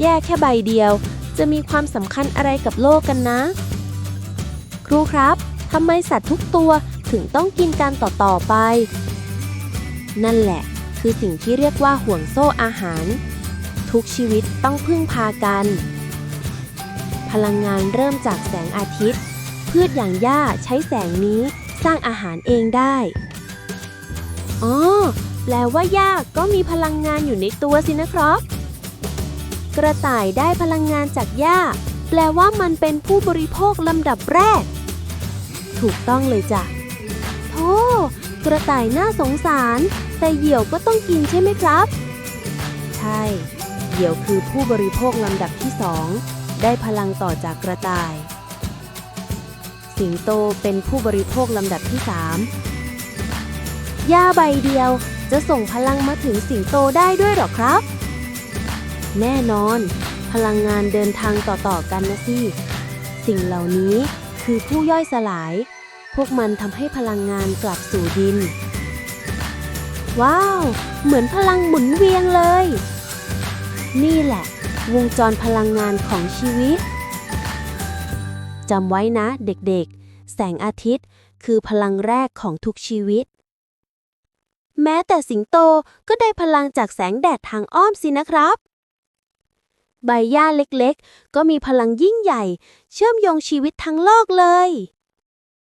แย่แค่ใบเดียว จะมีความสำคัญอะไรกับโลกกันนะ ครูครับทำไมสัตว์ทุกตัวถึงต้องกินกันต่อๆไป นั่นแหละ คือสิ่งที่เรียกว่าห่วงโซ่อาหาร ทุกชีวิตต้องพึ่งพากัน พลังงานเริ่มจากแสงอาทิตย์ พืชอย่างหญ้าใช้แสงนี้สร้างอาหารเองได้อ๋อแปลว่าหญ้าก็มีพลังงานอยู่ในตัวสินะครับ กระต่ายได้พลังงานจากหญ้า แปลว่ามันเป็นผู้บริโภคลำดับแรก ถูกต้องเลยจ้ะโธ่กระต่ายน่าสงสาร แต่เหยี่ยวก็ต้องกินใช่ไหมครับ ใช่ เหยี่ยวคือผู้บริโภคลำดับที่สองได้พลังต่อจากกระต่าย สิงโตเป็นผู้บริโภคลำดับที่สามหญ้าใบเดียวจะส่งพลังมาถึงสิงโตได้ด้วยหรอครับ แน่นอน พลังงานเดินทางต่อๆกันนะสิ สิ่งเหล่านี้คือผู้ย่อยสลาย พวกมันทำให้พลังงานกลับสู่ดิน ว้าว เหมือนพลังหมุนเวียงเลย นี่แหละ วงจรพลังงานของชีวิตจำไว้นะเด็กๆ แสงอาทิตย์คือพลังแรกของทุกชีวิต แม้แต่สิงโตก็ได้พลังจากแสงแดดทางอ้อมสินะครับ ใบหญ้าเล็กๆ ก็มีพลังยิ่งใหญ่ เชื่อมโยงชีวิตทั้งโลกเลย